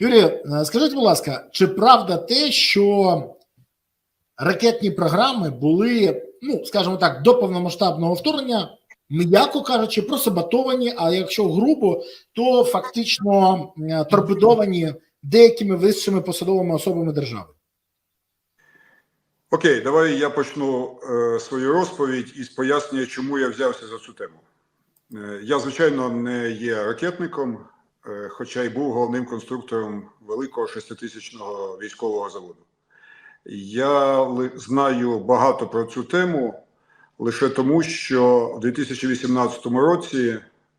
Юрію, е, скажіть, будь ласка, чи правда те, що ракетні програми були, ну скажімо так, до повномасштабного вторгнення, м'яко кажучи, просаботовані, а якщо грубо, то фактично е, торпедовані деякими вищими посадовими особами держави? Окей, давай я почну е, свою розповідь із пояснення, чому я взявся за цю тему. Е, я, звичайно, не є ракетником, хоча й був головним конструктором великого шеститисячного військового заводу. Я знаю багато про цю тему лише тому, що в 2018 році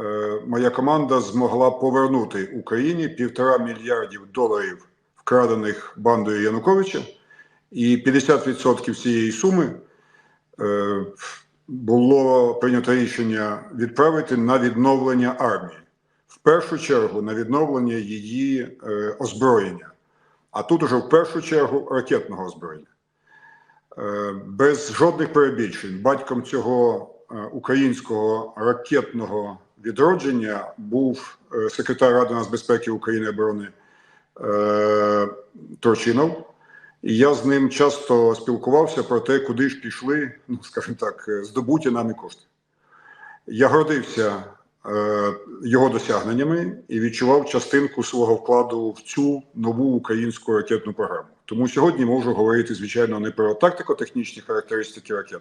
е, моя команда змогла повернути Україні півтора мільярдів доларів, вкрадених бандою Януковича. І 50% цієї суми е, було прийнято рішення відправити на відновлення армії. Першу чергу на відновлення її е, озброєння, а тут уже в першу чергу ракетного озброєння. Е, без жодних перебільшень батьком цього е, українського ракетного відродження був е, секретар Ради нацбезпеки України і оборони е, Турчинов. І я з ним часто спілкувався про те, куди ж пішли, ну скажімо так, е, здобуті нами кошти. Я гордився його досягненнями і відчував частинку свого вкладу в цю нову українську ракетну програму. Тому сьогодні можу говорити, звичайно, не про тактико-технічні характеристики ракет,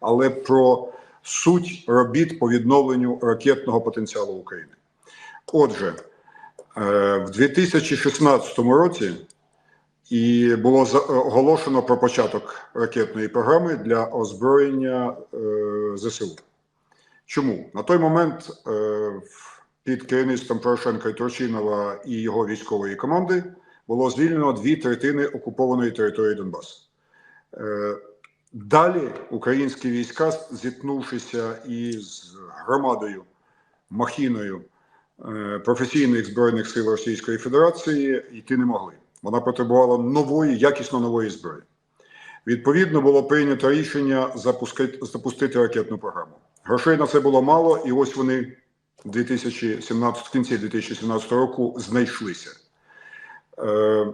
але про суть робіт по відновленню ракетного потенціалу України. Отже, е, в 2016 році і було за- оголошено про початок ракетної програми для озброєння е, ЗСУ. Чому на той момент е, під керівництвом Порошенка і Турчинова і його військової команди було звільнено дві третини окупованої території Донбасу. Е, далі українські війська, зіткнувшися із громадою махіною е, професійних збройних сил Російської Федерації, йти не могли. Вона потребувала нової, якісно нової зброї. Відповідно, було прийнято рішення запускати, запустити ракетну програму. Грошей на це було мало, і ось вони в 2017, в кінці 2017 року знайшлися. Е,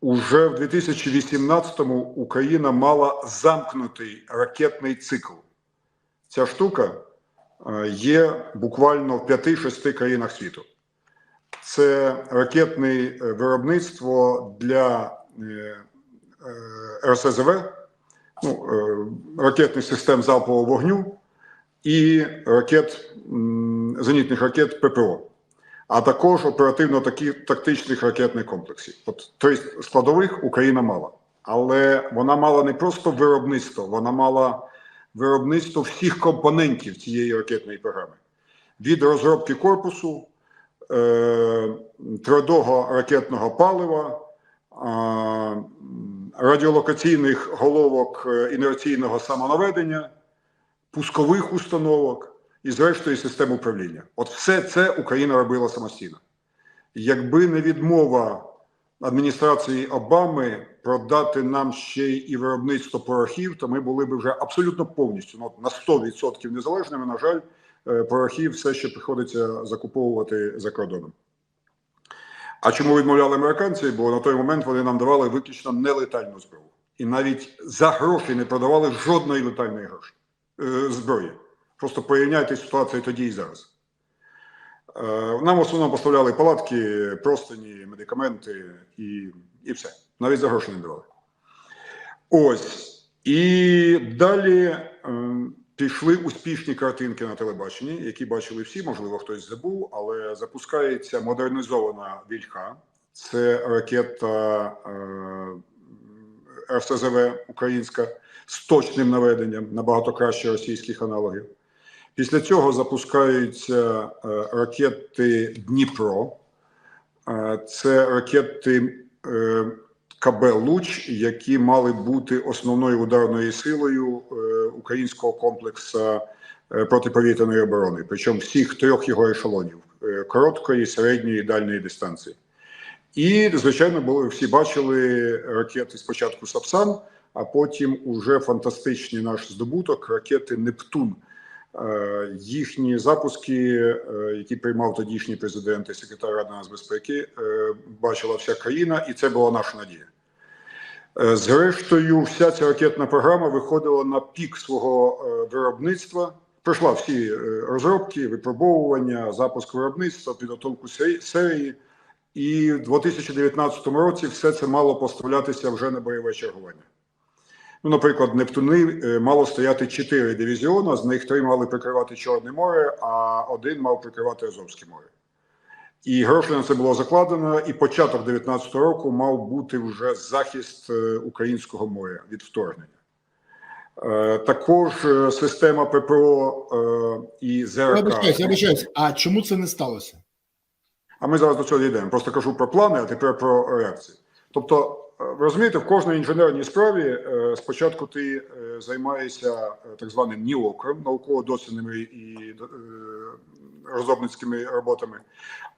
уже в 2018-му Україна мала замкнутий ракетний цикл. Ця штука е, є буквально в 5-6 країнах світу це ракетне е, виробництво для е, РСЗВ, ну, ракетних систем залпового вогню і ракет, зенітних ракет ППО, а також оперативно-тактичних ракетних комплексів. От три складових Україна мала. Але вона мала не просто виробництво, вона мала виробництво всіх компонентів цієї ракетної програми. Від розробки корпусу е, твердого ракетного палива, радіолокаційних головок е, інерційного самонаведення, пускових установок і, зрештою, систем управління. От все це Україна робила самостійно. Якби не відмова адміністрації Обами продати нам ще і виробництво порохів, то ми були б вже абсолютно повністю ну, на 100% незалежними. На жаль, е, порохів все ще приходиться закуповувати за кордоном. А чому відмовляли американці? Бо на той момент вони нам давали виключно нелетальну зброю. І навіть за гроші не продавали жодної летальної гроші, зброї. Просто порівняйте ситуацію тоді і зараз. Е, Нам в основному поставляли палатки, простині, медикаменти і, і все. Навіть за гроші не давали. Ось. І далі е, пішли успішні картинки на телебаченні, які бачили всі, можливо, хтось забув, але запускається модернізована вільха. Це ракета е, РСЗВ українська з точним наведенням, набагато краще російських аналогів. Після цього запускаються е, ракети Дніпро. Е, Це ракети е, КБ Луч, які мали бути основною ударною силою українського комплексу протиповітряної оборони, причому всіх трьох його ешелонів короткої, середньої і дальньої дистанції. І, звичайно, були всі бачили ракети спочатку Сапсан, а потім уже фантастичний наш здобуток ракети Нептун Е, Їхні запуски, е, які приймав тодішній президент і секретар Ради нацбезпеки, е, бачила вся країна, і це була наша надія. Зрештою, вся ця ракетна програма виходила на пік свого виробництва. Пройшла всі розробки, випробовування, запуск виробництва, підготовку серії. І в 2019 році все це мало поставлятися вже на бойове чергування. Ну, наприклад, Нептуни е, мало стояти чотири дивізіони, з них три мали прикривати Чорне море, а один мав прикривати Азовське море. І гроші на це було закладено, і початок 2019 року мав бути вже захист е, українського моря від вторгнення. Е, Також система ППО і ЗРК. вибачаюсь, я вибачаюсь. А чому це не сталося? А ми зараз до цього дійдемо. Просто кажу про плани, а тепер про реакції. Тобто, розумієте, в кожній інженерній справі е, спочатку ти е, займаєшся е, так званим НІОКом, науково-дослідними і е, розробницькими роботами,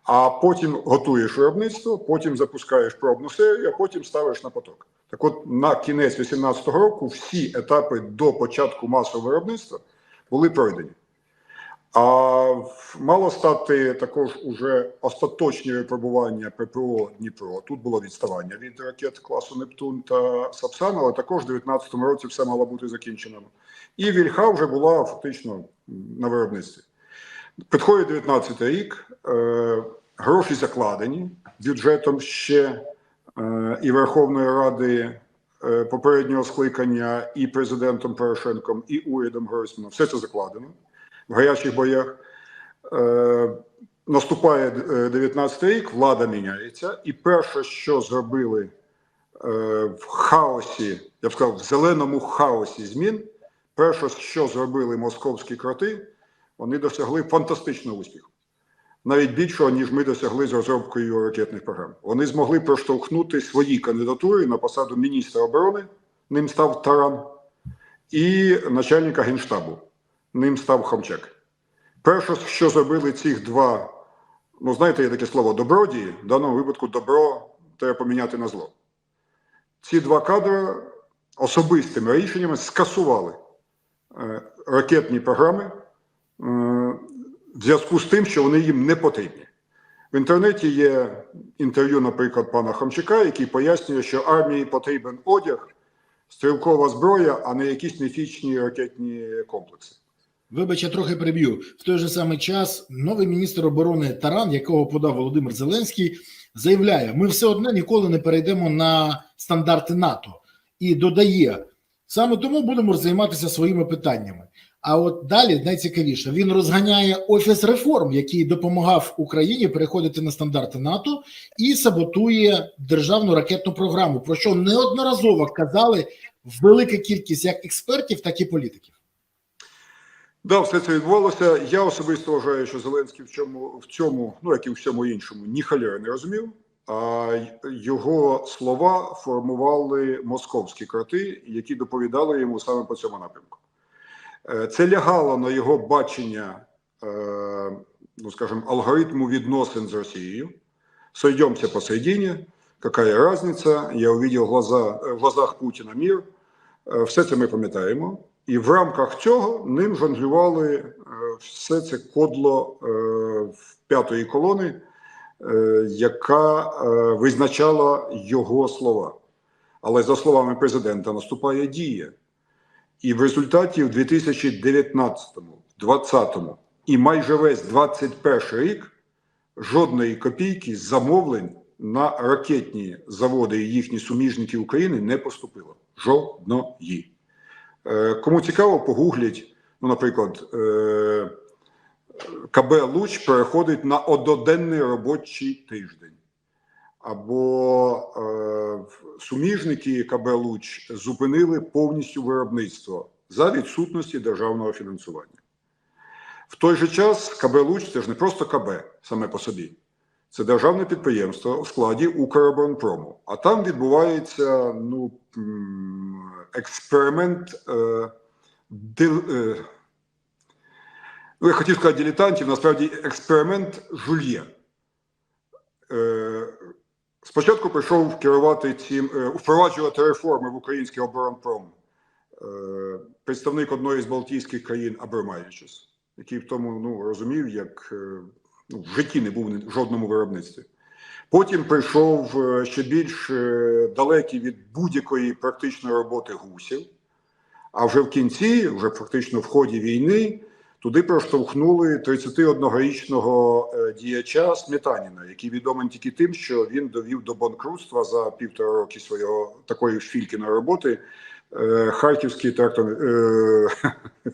а потім готуєш виробництво, потім запускаєш пробну серію, а потім ставиш на поток. Так от на кінець 2018 року всі етапи до початку масового виробництва були пройдені. А мало стати також уже остаточні випробування ППО Дніпро. Тут було відставання від ракет класу Нептун та Сапсан, але також в 2019 році все мало бути закінчено. І Вільха вже була фактично на виробництві. Підходить 19 рік, е, гроші закладені бюджетом ще е, і Верховної Ради е, попереднього скликання, і президентом Порошенком, і урядом Гройсмана. Все це закладено в гарячих боях. Е, наступає е, 19 рік, влада міняється, і перше, що зробили е, в хаосі, я б сказав, в зеленому хаосі змін, перше, що зробили московські кроти, вони досягли фантастичного успіху. Навіть більшого, ніж ми досягли з розробкою ракетних програм. Вони змогли проштовхнути свої кандидатури на посаду міністра оборони, ним став Таран, і начальника генштабу ним став Хомчак. Перше, що зробили цих два, ну знаєте, є таке слово добродії, в даному випадку добро треба поміняти на зло. Ці два кадри особистими рішеннями скасували е, ракетні програми е, в зв'язку з тим, що вони їм не потрібні. В інтернеті є інтерв'ю, наприклад, пана Хомчака, який пояснює, що армії потрібен одяг, стрілкова зброя, а не якісь міфічні ракетні комплекси. Вибач, я трохи приб'ю. В той же самий час новий міністр оборони Таран, якого подав Володимир Зеленський, заявляє: ми все одно ніколи не перейдемо на стандарти НАТО і додає саме тому будемо займатися своїми питаннями. А от далі найцікавіше він розганяє офіс реформ, який допомагав Україні переходити на стандарти НАТО, і саботує державну ракетну програму, про що неодноразово казали велика кількість як експертів, так і політиків. Да, все це відбувалося. Я особисто вважаю, що Зеленський в цьому, в цьому, ну як і в всьому іншому, ні халяри не розумів. А його слова формували московські кроти, які доповідали йому саме по цьому напрямку. Е, Це лягало на його бачення, е, ну скажімо, алгоритму відносин з Росією. Сойдемся посередине, какая разница, я увидел глаза, в глазах Путіна мир. Е, Все це ми пам'ятаємо. І в рамках цього ним жонглювали е, все це кодло е, п'ятої колони, е, яка визначала його слова. Але за словами президента наступає дія. І в результаті в 2019-му, 2020-му і майже весь 21 рік жодної копійки замовлень на ракетні заводи і їхні суміжники України не поступило. Жодної. Е, Кому цікаво, погугліть. Ну, наприклад, е, КБ Луч переходить на одноденний робочий тиждень. Або е, суміжники КБ Луч зупинили повністю виробництво за відсутності державного фінансування. В той же час КБ Луч це ж не просто КБ саме по собі. Це державне підприємство в складі Укроборонпрому. А там відбувається ну, експеримент. Е, дил, е, ну, я хотів сказати дилетантів, насправді експеримент жульє. Е, спочатку прийшов керувати цим, е, впроваджувати реформи в український оборонпром е, представник одної з Балтійських країн Абромавічус, який в тому ну, розумів, як е, ну, в житті не був в жодному виробництві. Потім прийшов е, ще більш е, далекий від будь-якої практичної роботи гусів. А вже в кінці, вже фактично в ході війни, туди проштовхнули 31-річного е, діяча Сметаніна, який відомий тільки тим, що він довів до банкрутства за півтора роки свого такої шфількіної роботи. Е, Харківський тракторний, е,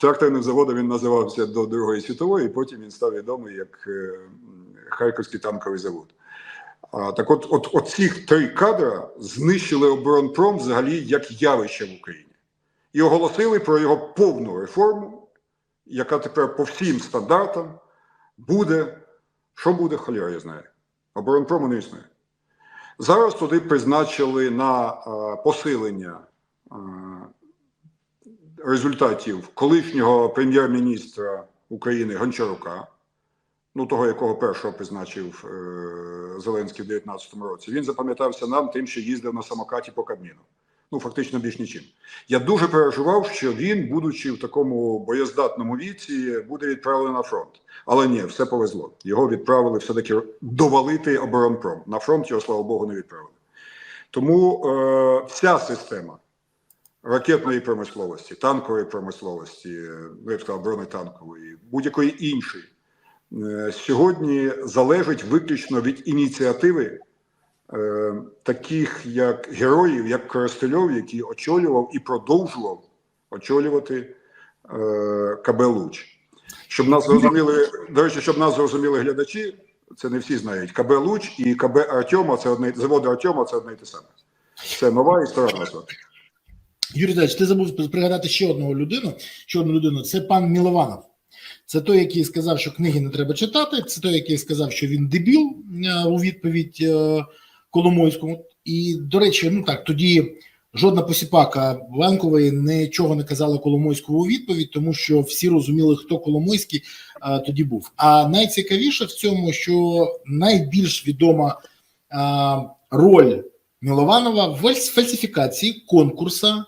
тракторним заводом він називався до Другої світової, і потім він став відомий як е, Харківський танковий завод. А, так от, от, от цих три кадра знищили оборонпром взагалі як явище в Україні і оголосили про його повну реформу, яка тепер по всім стандартам буде. Що буде, холєра я знаю. Оборонпрому не існує. Зараз туди призначили на посилення результатів колишнього прем'єр-міністра України Гончарука, ну того, якого першого призначив е, Зеленський в 2019 році. Він запам'ятався нам тим, що їздив на самокаті по Кабміну. Ну, фактично більш нічим. Я дуже переживав, що він, будучи в такому боєздатному віці, буде відправлений на фронт. Але ні, все повезло. Його відправили все-таки довалити оборонпром. На фронт його, слава Богу, не відправили. Тому е, вся система ракетної промисловості, танкової промисловості, ну, я б сказав, бронетанкової, будь-якої іншої, е, сьогодні залежить виключно від ініціативи е, таких як героїв, як Коростельов, який очолював і продовжував очолювати е, КБ Луч. Щоб нас зрозуміли, до речі, щоб нас зрозуміли глядачі, це не всі знають. КБ Луч і КБ Артема це одне заводи Артема це одне і те саме. Це нова і стара назва. Юрій Віталійович, ти забув пригадати ще одного людину. Ще одну людину. Це пан Мілованов. Це той, який сказав, що книги не треба читати. Це той, який сказав, що він дебіл е, у відповідь е, Коломойському. І, до речі, ну так тоді жодна посіпака Ванкової нічого не казала Коломойському у відповідь, тому що всі розуміли, хто Коломойський е, тоді був. А найцікавіше в цьому, що найбільш відома е, роль Мілованова в фальсифікації конкурсу е,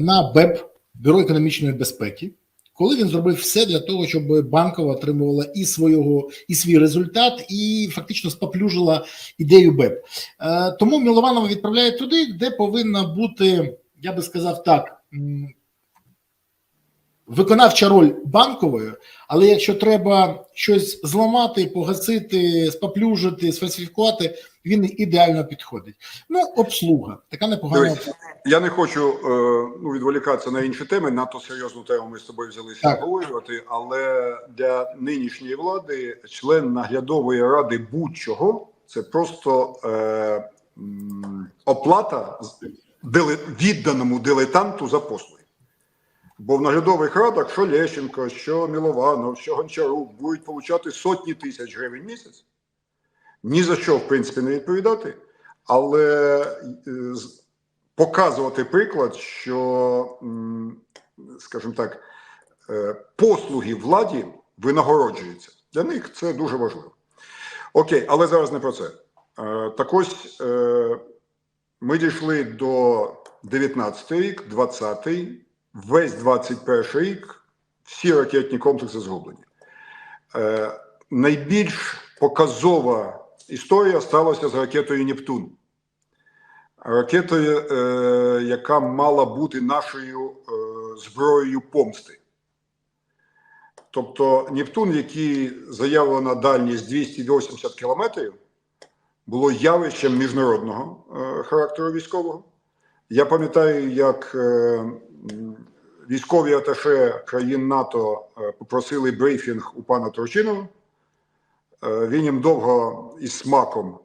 на БЕП Бюро економічної безпеки, коли він зробив все для того, щоб банкова отримувала і свого, і свій результат, і фактично споплюжила ідею БЕП. Е, тому Мілованова відправляють туди, де повинна бути, я би сказав так. Виконавча роль банкової, але якщо треба щось зламати, погасити, споплюжити, сфальсифікувати, він ідеально підходить. Ну, обслуга, така непогана. Дивись, Я не хочу е, ну, відволікатися на інші теми. Надто серйозну тему ми з тобою взялися Так. обговорювати. Але для нинішньої влади член наглядової ради будь-чого це просто е, оплата відданому дилетанту за послуги. Бо в наглядових радах що Лещенко, що Мілованов, що Гончарук будуть получати сотні тисяч гривень місяць. Ні за що, в принципі, не відповідати, але е, показувати приклад, що, скажімо так, е, послуги владі винагороджуються. Для них це дуже важливо. Окей, але зараз не про це. Е, Так ось ми дійшли до 19 рік, 20-й, весь 21 рік, всі ракетні комплекси згублені. Е, Найбільш показова історія сталася з ракетою Нептун ракетою, е, яка мала бути нашою е, зброєю помсти. Тобто Нептун, який заявлена дальність 280 кілометрів, було явищем міжнародного е, характеру військового. Я пам'ятаю, як е, військові аташе країн НАТО е, попросили брифінг у пана Турчинова. Е, Він їм довго із смаком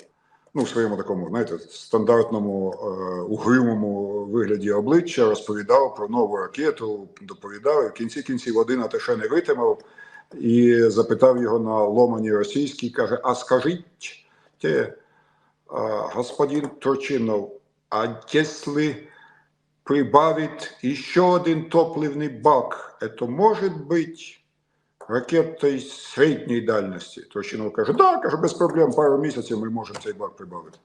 ну, в своєму такому, знаєте, стандартному е, угрюмому вигляді обличчя розповідав про нову ракету, доповідав, і в кінці кінців один аташе не витримав і запитав його на ломаній російській, каже: А скажіть, те, господин Турчинов, а якщо прибавить еще один топливный бак, это может быть ракетой средньої дальності. Турчинов каже, да, каже, без проблем, пару місяців ми можемо цей бак прибавити.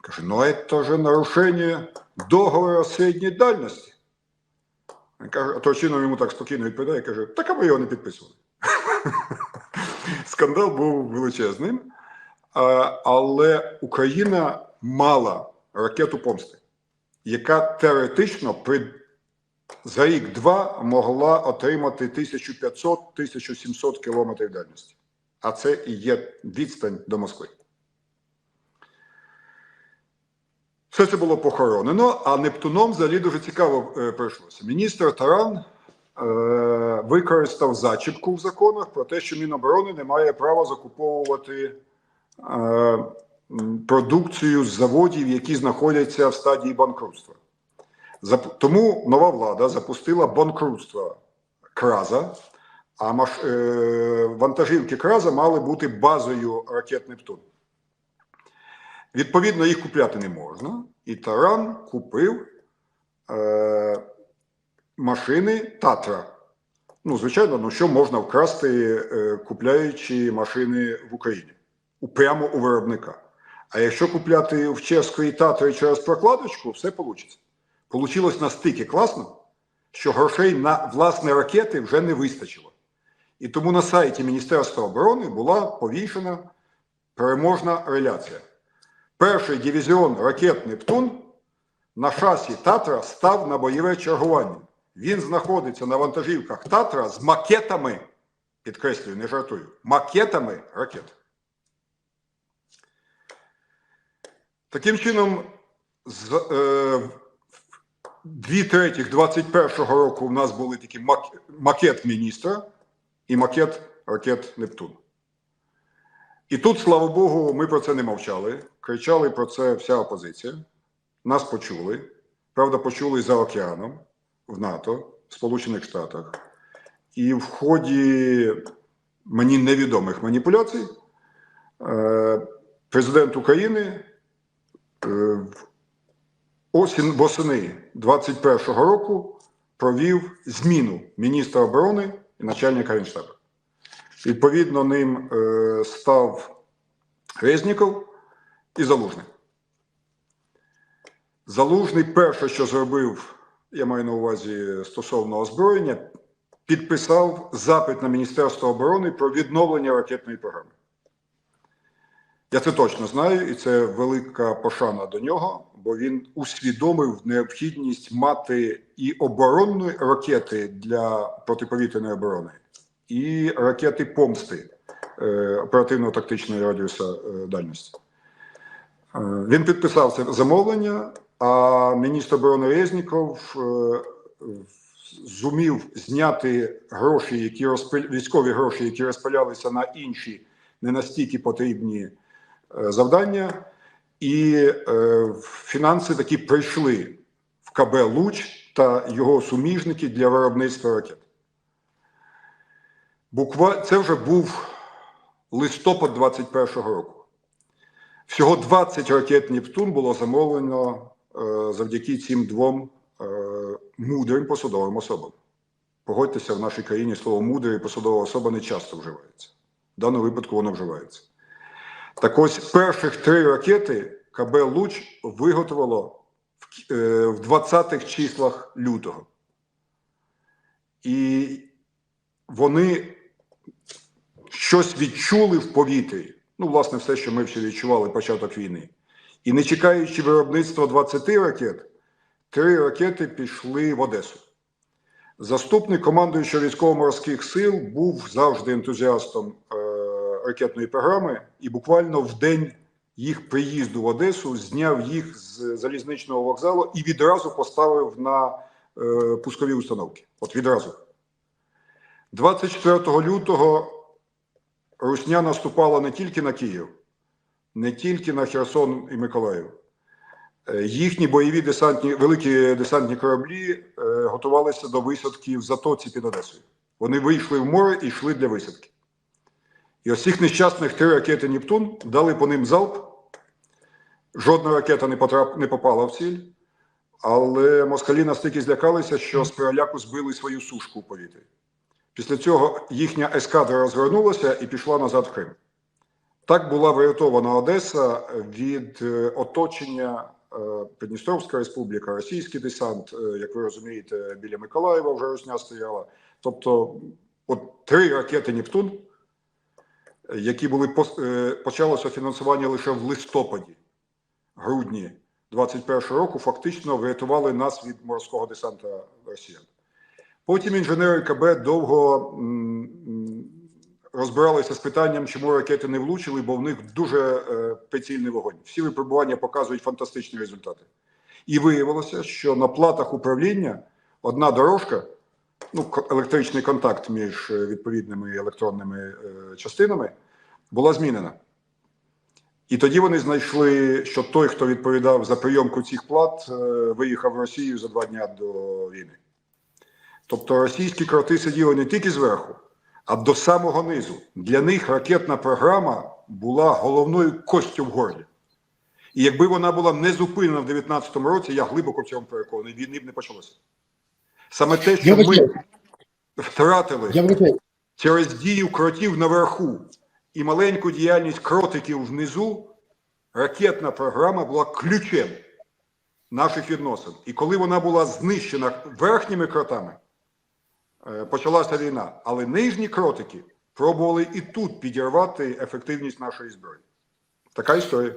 Каже, ну це же нарушення договору середньої дальності. Він каже, а Турчинов йому так спокійно відповідає, каже, так а ми його не підписували. Скандал був величезним, а, але Україна мала ракету помсти, яка теоретично при, за рік-два могла отримати 1500-1700 кілометрів дальності. А це і є відстань до Москви. Все це було похоронено, а Нептуном взагалі дуже цікаво е, пройшлося. Міністр Таран е, використав зачіпку в законах про те, що Міноборони не має права закуповувати е, продукцію з заводів, які знаходяться в стадії банкрутства. Тому нова влада запустила банкрутство Краза, а е, вантажівки Краза мали бути базою ракет Нептун. Відповідно, їх купляти не можна, і Таран купив е, машини Татра. Ну, звичайно, ну що можна вкрасти, е, купляючи машини в Україні прямо у виробника. А якщо купляти в чеської Татри через прокладочку, все вийде. Получилось настільки класно, що грошей на власне ракети вже не вистачило. І тому на сайті Міністерства оборони була повішена переможна реляція. Перший дивізіон ракет Нептун на шасі Татра став на бойове чергування. Він знаходиться на вантажівках Татра з макетами, підкреслюю, не жартую, макетами ракет. Таким чином, з е, дві третіх 21-го року в нас були такі мак- макет міністра і макет ракет Нептун. І тут, слава Богу, ми про це не мовчали. Кричали про це вся опозиція. Нас почули. Правда, почули за океаном в НАТО, в Сполучених Штатах. І в ході мені невідомих маніпуляцій е, президент України осінь восени 21-го року провів зміну міністра оборони і начальника Генштабу. Відповідно, ним е, став Резніков і Залужний. Залужний перше, що зробив, я маю на увазі стосовно озброєння, підписав запит на Міністерство оборони про відновлення ракетної програми. Я це точно знаю, і це велика пошана до нього, бо він усвідомив необхідність мати і оборонні ракети для протиповітряної оборони, і ракети помсти е, оперативно-тактичної радіуса е, дальності. Е, Він підписав це замовлення, а міністр оборони Резніков е, зумів зняти гроші, які розпил... військові гроші, які розпилялися на інші не настільки потрібні завдання, і е, фінанси таки прийшли в КБ Луч та його суміжники для виробництва ракет. Буква це вже був листопад 21-го року. Всього 20 ракет Нептун було замовлено е, завдяки цим двом е, мудрим посадовим особам. Погодьтеся, в нашій країні слово мудра і посадова особа не часто вживається. В даному випадку воно вживається. Так ось перших три ракети КБ Луч виготовило в, е, в 20-х числах лютого. І вони щось відчули в повітрі. Ну, власне, все, що ми всі відчували початок війни. І не чекаючи виробництва 20 ракет, три ракети пішли в Одесу. Заступник командуючого військово-морських сил був завжди ентузіастом е, ракетної програми, і буквально в день їх приїзду в Одесу зняв їх з залізничного вокзалу і відразу поставив на е, пускові установки. От відразу. 24 лютого Русня наступала не тільки на Київ, не тільки на Херсон і Миколаїв. Е, Їхні бойові десантні, великі десантні кораблі е, готувалися до висадки в затоці під Одесою. Вони вийшли в море і йшли для висадки. І ось цих нещасних три ракети Нептун дали по ним залп. Жодна ракета не, потрап, не попала в ціль, але москалі настільки злякалися, що з переляку збили свою сушку у повітрі. Після цього їхня ескадра розвернулася і пішла назад в Крим. Так була врятована Одеса від е, оточення е, Придністровська республіка, російський десант, е, як ви розумієте, біля Миколаєва вже Русня стояла. Тобто, от три ракети Нептун, які були е, почалося фінансування лише в листопаді, грудні 21 року, фактично врятували нас від морського десанта росіян. Потім інженери КБ довго розбиралися з питанням, чому ракети не влучили, бо в них дуже е, прицільний вогонь. Всі випробування показують фантастичні результати. І виявилося, що на платах управління одна дорожка, ну, електричний контакт між е, відповідними електронними е, частинами, була змінена. І тоді вони знайшли, що той, хто відповідав за прийомку цих плат, е, виїхав в Росію за два дні до війни. Тобто російські кроти сиділи не тільки зверху, а до самого низу. Для них ракетна програма була головною костю в горлі. І якби вона була не зупинена в 19-му році, я глибоко в цьому переконаний, війни б не почалося. Саме те, що ми втратили через дію кротів наверху і маленьку діяльність кротиків внизу, ракетна програма була ключем наших відносин. І коли вона була знищена верхніми кротами, е, почалася війна. Але нижні кротики пробували і тут підірвати ефективність нашої зброї. Така історія.